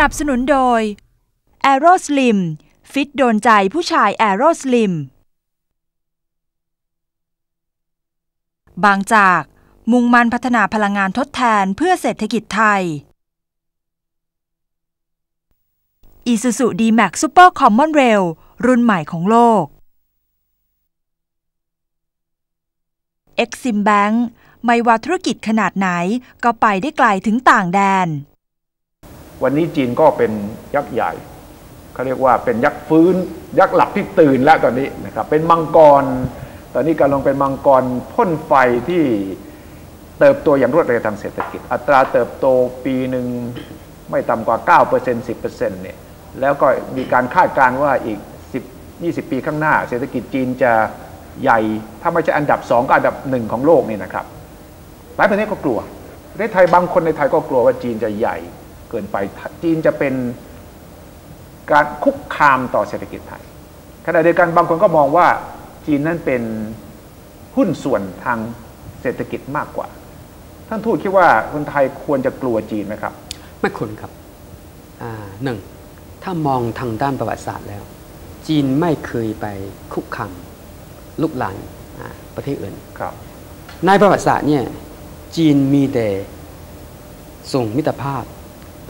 นับสนุนโดย a e r o Slim ฟิตโดนใจผู้ชาย a e r o Slim บางจาก มุ่งมั่นพัฒนาพลังงานทดแทนเพื่อเศรษฐกิจไทย Isuzu D-Max Super Common Rail รุ่นใหม่ของโลก Exim Bank ไม่ว่าธุรกิจขนาดไหนก็ไปได้ไกลถึงต่างแดน วันนี้จีนก็เป็นยักษ์ใหญ่เขาเรียกว่าเป็นยักษ์ฟื้น ยักษ์หลับที่ตื่นแล้วตอนนี้นะครับเป็นมังกร ตอนนี้กำลังเป็นมังกรพ่นไฟที่เติบโตอย่างรวดเร็วทางเศรษฐกิจ อัตราเติบโตปีหนึ่งไม่ต่ำกว่า 9% 10%เนี่ยแล้วก็มีการคาดการณ์ว่าอีก 10 20 ปีข้างหน้า เศรษฐกิจจีนจะใหญ่ ถ้าไม่ใช่อันดับ 2 ก็อันดับหนึ่งของโลกนี่นะครับหลายประเทศก็กลัวประเทศไทยบางคนในไทยก็กลัวว่าจีนจะใหญ่ เกินไปจีนจะเป็นการคุกคามต่อเศรษฐกิจไทยขณะเดียวกันบางคนก็มองว่าจีนนั้นเป็นหุ้นส่วนทางเศรษฐกิจมากกว่า ท่านทูตคิดว่าคนไทยควรจะกลัวจีนไหมครับ ไม่ควรครับหนึ่งถ้ามองทางด้านประวัติศาสตร์แล้ว จีนไม่เคยไปคุกคามลุกลานประเทศอื่นครับ ในประวัติศาสตร์เนี่ยจีนมีแต่ส่งมิตรภาพ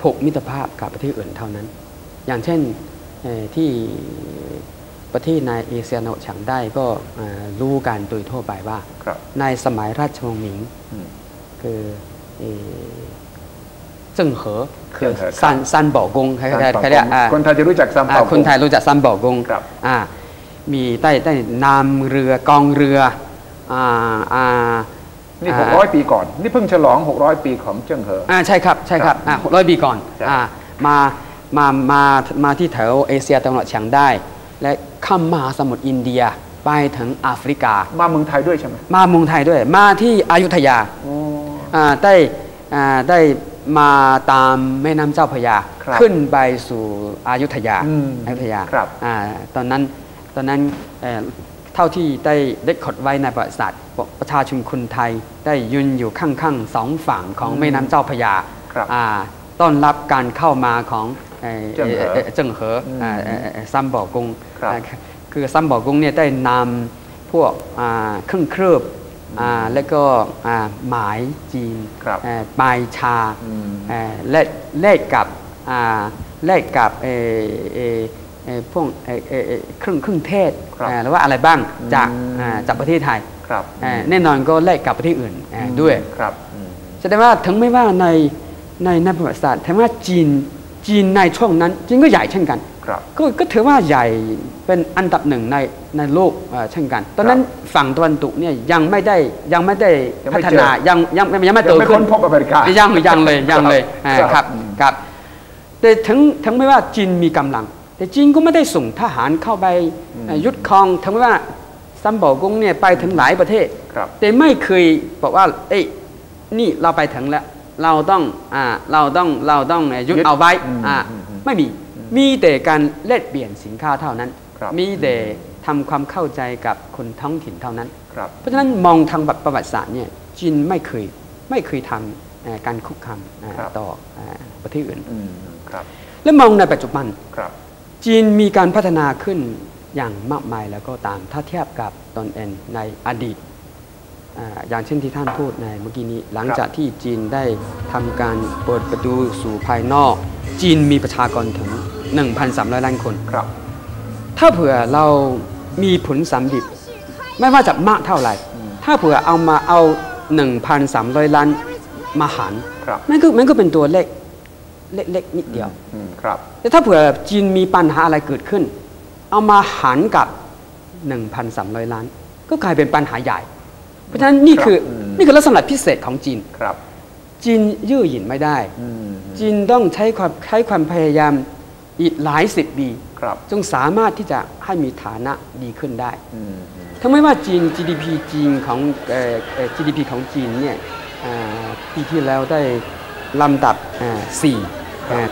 พกมิตรภาพกับประเทศอื่นเท่านั้น อย่างเช่นที่ประเทศในเอเชียตะวันออกเฉียงใต้ก็รู้กันโดยทั่วไปว่า ในสมัยราชวงศ์หมิงคือเจิงเหอคือซันซันบ่อกงใครใครใครเรียกคนไทยจะรู้จักซันบ่อกงคนไทยรู้จักซันบ่อกงมีใต้ใต้นามเรือกองเรืออ่าอ่า นี่หกร้อยปีก่อน นี่เพิ่งฉลองหกร้อยปีของเจิ้งเหออ่าใช่ครับใช่ครับอ่าหกร้อยปีก่อนอ่ามามามามาที่แถวเอเชียตะวันออกเฉียงได้และข้ามมหาสมุทรอินเดียไปถึงแอฟริกา มาเมืองไทยด้วยใช่ไหมมาเมืองไทยด้วย มาที่อยุธยาอ่าได้อ่าได้มาตามแม่น้ำเจ้าพระยา ขึ้นไปสู่อยุธยาอยุธยาอ่าตอนนั้นตอนนั้นเท่าที่ได้ได้ขดไว้ในประวัติศาสตร์ประชาชนคนไทยได้ยืนอยู่ข้างๆสองฝั่งของแม่น้ำเจ้าพระยาต้อนรับการเข้ามาของเจิงเหอซัมบ่อกงคือซัมบ่อกงเนี่ยได้นำพวกเครื่องเครือบแล้วก็หมายจีนปลายชาและแลกกับแลกกับ พวกเครื่องเครื่องเทศหรือว่าอะไรบ้างจากจากประเทศไทยแน่นอนก็แลกกับประเทศอื่นด้วยแสดงว่าถึงไม่ว่าในในในประวัติศาสตร์แต่ว่าจีนจีนในช่วงนั้นจีนก็ใหญ่เช่นกันก็ก็ถือว่าใหญ่เป็นอันดับหนึ่งในในโลกเช่นกัน ตอนนั้นฝั่งตะวันตกเนี่ยยังไม่ได้ยังไม่ได้พัฒนายังยังยังไม่โตขึ้นพบอเมริกายังยังเลยยังเลยครับครับแต่ถึงถึงไม่ว่าจีนมีกำลัง แต่จีนก็ไม่ได้ส่งทหารเข้าไปยุดครองถึงไม่ว่าซัมบอกงเนี่ยไปถึงหลายประเทศ แต่ไม่เคยบอกว่า เอ้ยนี่เราไปถึงแล้ว เราต้องอ่าเราต้องเราต้องยุดเอาไว้อ่าไม่มีมีแต่การแลกเปลี่ยนสินค้าเท่านั้น มีแต่ทำความเข้าใจกับคนท้องถิ่นเท่านั้น เพราะฉะนั้นมองทางประวัติศาสตร์เนี่ยจีนไม่เคยไม่เคยทำการคุกคามต่อประเทศอื่นและมองในปัจจุบัน จีนมีการพัฒนาขึ้นอย่างมากมายแล้วก็ตาม ถ้าเทียบกับตนเองในอดีตอย่างเช่นที่ท่านพูดในเมื่อกี้นี้ หลังจากที่จีนได้ทำการเปิดประตูสู่ภายนอก จีนมีประชากรถึง 1,300 ล้านคนครับ ถ้าเผื่อเรามีผลสำลิดไม่ว่าจะมากเท่าไหร่ ถ้าเผื่อเอามาเอา 1,300 ล้านมาหารมันก็มันก็เป็นตัวเลข เล็กๆนิดเดียวครับแต่ถ้าเผื่อจีนมีปัญหาอะไรเกิดขึ้น เอามาหารกับ 1,300 ล้าน ก็กลายเป็นปัญหาใหญ่ เพราะฉะนั้นนี่คือนี่คือลักษณะพิเศษของจีนครับ จีนยื้อหยินไม่ได้ จีนต้องใช้ความใช้ความพยายามอีกหลายสิบปีจงสามารถที่จะให้มีฐานะดีขึ้นได้ทั้งไม่ว่าจีน GDP จีนของ GDP ของจีนเนี่ยปีที่แล้วได้ลำดับสี่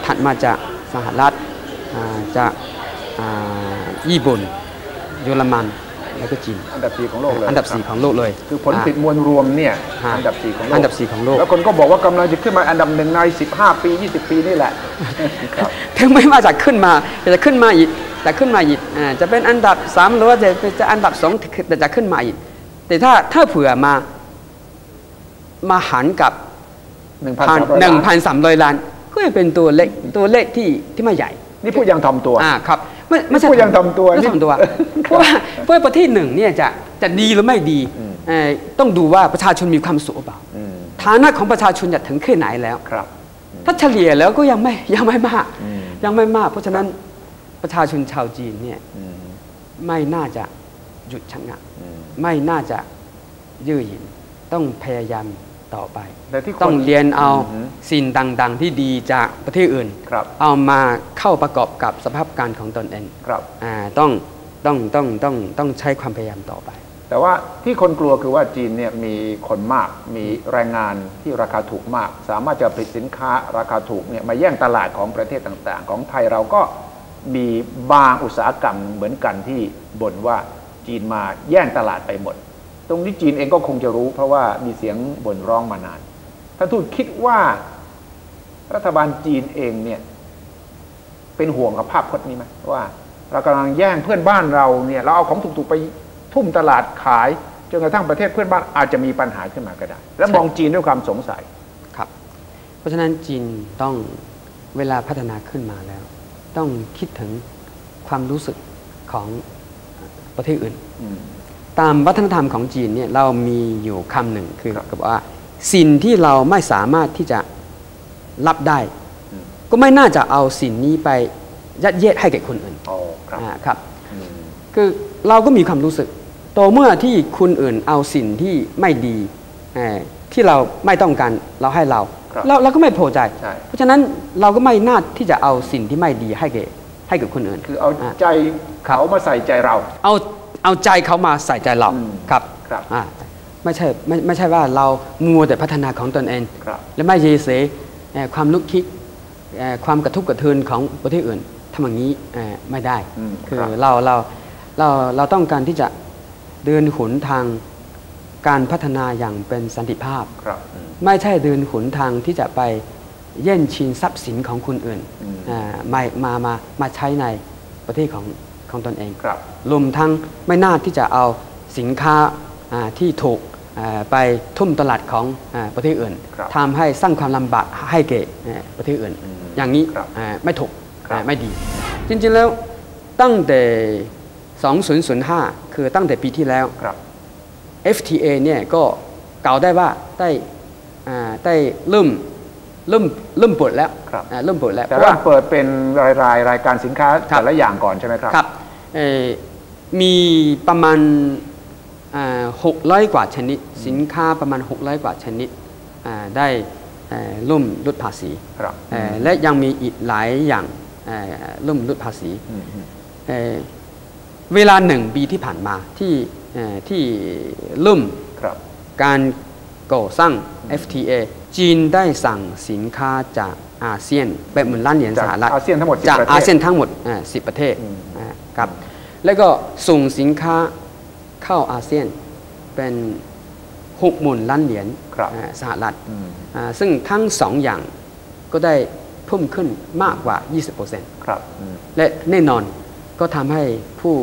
ถัดมาจากสหรัฐจากญี่ปุ่นเยอรมันแล้วก็จีนอันดับสี่ของโลกเลยอันดับสี่ของโลกเลย คือผลผลิตมวลรวมเนี่ยฮะอันดับสี่ของโลกอันดับสี่ของโลกแล้วคนก็บอกว่ากำลังจะขึ้นมาอันดับหนึ่งใน 15 ปี 20 ปีนี่แหละครับถึงไม่ว่าจะขึ้นมาจะขึ้นมาอีกจะขึ้นมาอีกอ่าจะเป็นอันดับสามหรือว่าจะจะอันดับสองแต่จะขึ้นมาอีก แต่ถ้าถ้าเผื่อมามาหันกับ1,300หนึ่งพันสามร้อยล้าน ก็ยังเป็นตัวเลขตัวเลขที่ที่ไม่ใหญ่นี่พูดยังทำตัวอ่าครับไม่ไม่ใช่พูดยังทำตัวไม่นี่ทำตัวเพราะว่าเพราะว่าประเทศหนึ่งเนี่ยจะจะดีหรือไม่ดีอืมเอ่อต้องดูว่าประชาชนมีความสุขหรือเปล่าอืมฐานะของประชาชนจะถึงแค่ไหนแล้วครับ ถ้าเฉลี่ยแล้วก็ยังไม่ยังไม่มากอืมยังไม่มาก เพราะฉะนั้นประชาชนชาวจีนเนี่ยอืมไม่น่าจะหยุดชะงักอืมไม่น่าจะยืดหยุ่นต้องพยายาม ต่อไปแต่ที่คนต้องเรียนเอาอืมสิ่งต่างๆ ที่ดีจากประเทศอื่นครับเอามาเข้าประกอบกับสภาพการของตนเองครับอ่าต้องต้องต้องต้องต้องใช้ความพยายามต่อไป แต่ว่าที่คนกลัวคือว่าจีนเนี่ยมีคนมากมีแรงงานที่ราคาถูกมาก สามารถจะผลิตสินค้าราคาถูกเนี่ยมาแย่งตลาดของประเทศต่างๆ ของไทยเราก็มีบางอุตสาหกรรมเหมือนกันที่บ่นว่าจีนมาแย่งตลาดไปหมด ตรงนี้จีนเองก็คงจะรู้ เพราะว่ามีเสียงบ่นร้องมานานท่านทูตคิดว่ารัฐบาลจีนเองเนี่ย เป็นห่วงกับภาพพจน์นี้ไหมว่า เรากำลังแย่งเพื่อนบ้านเราเนี่ย เราเอาของถูกๆไปทุ่มตลาดขายจนกระทั่งประเทศเพื่อนบ้านอาจจะมีปัญหาขึ้นมาก็ได้ และมองจีนด้วยความสงสัยครับ เพราะฉะนั้นจีนต้องเวลาพัฒนาขึ้นมาแล้ว ต้องคิดถึงความรู้สึกของประเทศอื่น ตามวัฒนธรรมของจีนเนี่ยเรามีอยู่คำหนึ่งคือครับกับว่าสิ่งที่เราไม่สามารถที่จะรับได้อืมก็ไม่น่าจะเอาสิ่งนี้ไปยัดเยียดให้แก่คนอื่นอ๋อครับอ่าครับอืมคือเราก็มีความรู้สึกต่อเมื่อที่คนอื่นเอาสิ่งที่ไม่ดีเอ่อที่เราไม่ต้องการเราให้เราครับเราเราก็ไม่พอใจใช่เพราะฉะนั้นเราก็ไม่น่าที่จะเอาสิ่งที่ไม่ดีให้แก่ให้กับคนอื่น คือเอาอ่าใจครับเขามาใส่ใจเรา เอา เอาใจเขามาใส่ใจเราอืมครับครับอ่าไม่ใช่ไม่ไม่ใช่ว่าเรามัวแต่พัฒนาของตนเองครับและไม่เยเสเอ่อความนึกคิดเอ่อความกระทุกกระเทือนของประเทศอื่นทำอย่างนี้เอ่อไม่ได้อืมคือครับเราเราเราเราต้องการที่จะเดินหนทางการพัฒนาอย่างเป็นสันติภาพครับอืมไม่ใช่เดินหนทางที่จะไปแย่งชิงทรัพย์สินของคนอื่นอืมอ่ามามามามาใช้ในประเทศของ ของตนเองครับรวมทั้งไม่น่าที่จะเอาสินค้าอ่าที่ถูกอ่าไปทุ่มตลาดของอาประเทศอื่นครับทำให้สร้างความลำบากให้แก่อ่าประเทศอื่นอืมอย่างนี้ครับอ่าไม่ถูกครับอ่าไม่ดี จริงๆแล้วตั้งแต่ 2005 คือตั้งแต่ปีที่แล้วครับ FTA เนี่ยก็กล่าวได้ว่าได้อ่าได้เริ่มเริ่มเริ่มเปิดแล้วครับอ่าเริ่มเปิดแล้วแต่เพราะเริ่ว่ามเปิดเป็นรายรายๆรายการสินค้าครับแต่ละอย่างก่อนใช่ไหมครับครับเอ่อ มีประมาณหกร้อยกว่าชนิด สินค้าประมาณ 600 กว่าชนิดอ่าได้เอ่อร่วมลดภาษีครับเอ่อและยังมีอีกหลายอย่างเอ่อร่วมลดภาษีอืมอืมเอ่อเวลาหนึ่งปีที่ผ่านมาที่เอ่อที่เริ่มครับการก่อสร้าง FTA จีนได้สั่งสินค้าจากอาเซียนแบบหมื่นล้านเหรียญจากสหรัฐอาเซียนทั้งหมด10จากประเทศอาเซียนทั้งหมดอ่า10ประเทศอืมอ่า ครับ แล้วก็ส่งสินค้าเข้าอาเซียนเป็นหกหมื่นล้านเหรียญครับอ่าสหรัฐอืมอ่าซึ่งทั้งสองอย่างก็ได้เพิ่มขึ้นมากกว่า 20%ครับอืมและแน่นอนก็ทำให้ผู้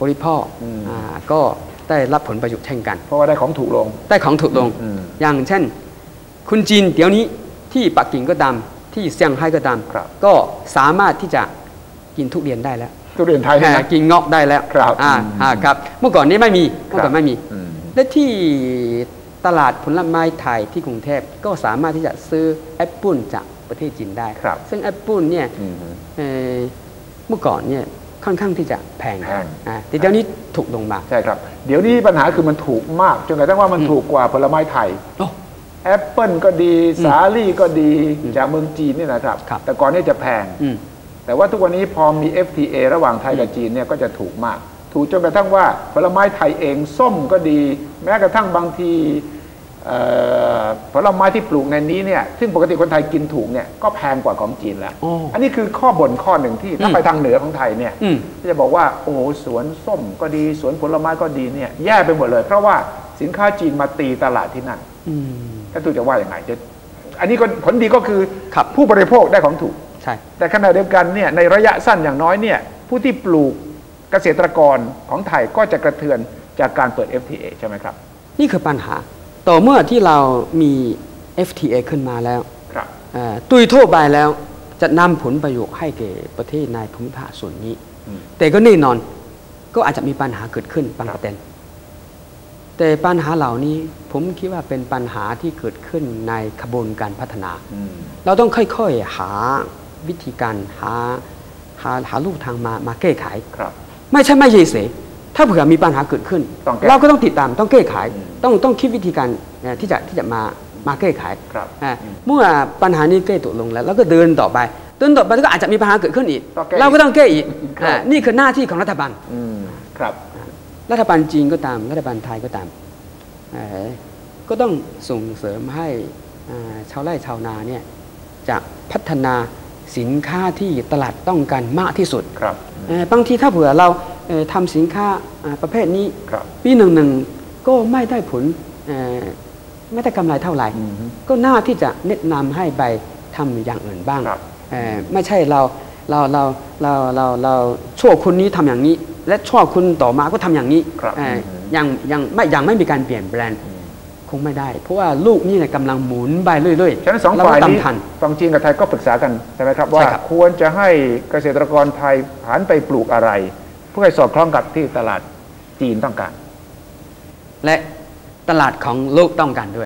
บริโภคอืมอ่าก็ได้รับผลประโยชน์เช่นกัน เพราะว่าได้ของถูกลง ได้ของถูกลงอืมอย่างเช่น คุณจีนเดี๋ยวนี้ที่ปักกิ่งก็ตามที่เซี่ยงไฮ้ก็ตามครับก็สามารถที่จะกินทุเรียนได้แล้ว ทุเรียนไทยอ่านะกินเงาะได้แล้วครับอ่าอืมอ่าครับ เมื่อก่อนนี้ไม่มีเมื่อก่อนไม่มีอืมและที่ตลาดผลไม้ไทยที่กรุงเทพก็สามารถที่จะซื้อแอปเปิลจากประเทศจีนได้ครับซึ่งแอปเปิลเนี่ยอืมเอ่อเมื่อก่อนเนี่ยค่อนข้างที่จะแพงแพงอ่าแต่เดี๋ยวนี้ถูกลงมา ใช่ครับ เดี๋ยวนี้ปัญหาคือมันถูกมาก จนกระทั่งว่ามันถูกกว่าผลไม้ไทยโอ้แอปเปิลก็ดี สาลี่ก็ดีจากเมืองจีนนี่นะครับครับแต่ก่อนนี่จะแพงอืม แต่ว่าทุกวันนี้พอมี FTA ระหว่างไทยกับจีนเนี่ยก็จะถูกมาก ถูกจนกระทั่งว่าผลไม้ไทยเองส้มก็ดี แม้กระทั่งบางทีเอ่อผลไม้ที่ปลูกในนี้เนี่ยซึ่งปกติคนไทยกินถูกเนี่ยก็แพงกว่าของจีนแล้วอ๋ออันนี้คือข้อบ่นข้อหนึ่งที่ถ้าอืมไปทางเหนือของไทยเนี่ยอืมก็จะบอกว่าโอ้โหสวนส้มก็ดีสวนผลไม้ก็ดีเนี่ยแย่ไปหมดเลย เพราะว่าสินค้าจีนมาตีตลาดที่นั่นอืมท่านทูตจะว่าอย่างไงจะอันนี้ก็ผลดีก็คือครับผู้บริโภคได้ของถูก ใช่ แต่ขณะเดียวกันเนี่ยในระยะสั้นอย่างน้อยเนี่ยผู้ที่ปลูกเกษตรกรของไทยก็จะกระเทือนจากการเปิด FTA ใช่ไหมครับ นี่คือปัญหา ต่อเมื่อที่เรามี FTA ขึ้นมาแล้วครับเอ่อตุยทั่วไปแล้วจะนำผลประโยชน์ให้แก่ประเทศในภูมิภาคส่วนนี้อืมแต่ก็แน่นอนก็อาจจะมีปัญหาเกิดขึ้นบางประเด็นแต่ปัญหาเหล่านี้ผมคิดว่าเป็นปัญหาที่เกิดขึ้นในขบวนการพัฒนาอืมเราต้องค่อยๆหา วิธีการหาหาหาลูกทางมามาแก้ไขครับไม่ใช่ไม่เยเสถ้าเผื่อมีปัญหาเกิดขึ้นต้องแก้เราก็ต้องติดตามต้องแก้ไขอืมต้องต้องคิดวิธีการเอ่อที่จะที่จะมามาแก้ไขครับอ่าเมื่อปัญหานี้แก้ตกลงแล้วเราก็เดินต่อไปเดินต่อไปก็อาจจะมีปัญหาเกิดขึ้นอีกต้องแก้เราก็ต้องแก้อีกครับอ่านี่คือหน้าที่ของรัฐบาลอืมครับรัฐบาลจีนก็ตามรัฐบาลไทยก็ตามเอ่อก็ต้องส่งเสริมให้อ่าชาวไร่ชาวนาเนี่ยจะพัฒนา สินค้าที่ตลาดต้องการมากที่สุดครับเอ่อบางทีถ้าเผื่อเราเอ่อทำสินค้าอ่าประเภทนี้ครับปีหนึ่งหนึ่งก็ไม่ได้ผลเอ่อไม่ได้กำไรเท่าไหร่อืมก็น่าที่จะแนะนำให้ไปทำอย่างอื่นบ้างครับเอ่อไม่ใช่เราเราเราเราเราเราชั่วคนนี้ทำอย่างนี้ และชั่วคนต่อมาก็ทำอย่างนี้ครับเอ่ออืมยังยังไม่ยังไม่มีการเปลี่ยนแปลง คงไม่ได้ เพราะว่าลูกนี่เนี่ยกำลังหมุนไปเรื่อยๆฉะนั้นสองเรฝ่ายก็ตามนี้ทันฝั่งจีนกับไทยก็ปรึกษากันใช่ไหมครับว่าใช่ครับควรจะให้เกษตรกรไทยหันไปปลูกอะไร เพื่อให้สอดคล้องกับที่ตลาดจีนต้องการ และตลาดของโลกต้องการด้วย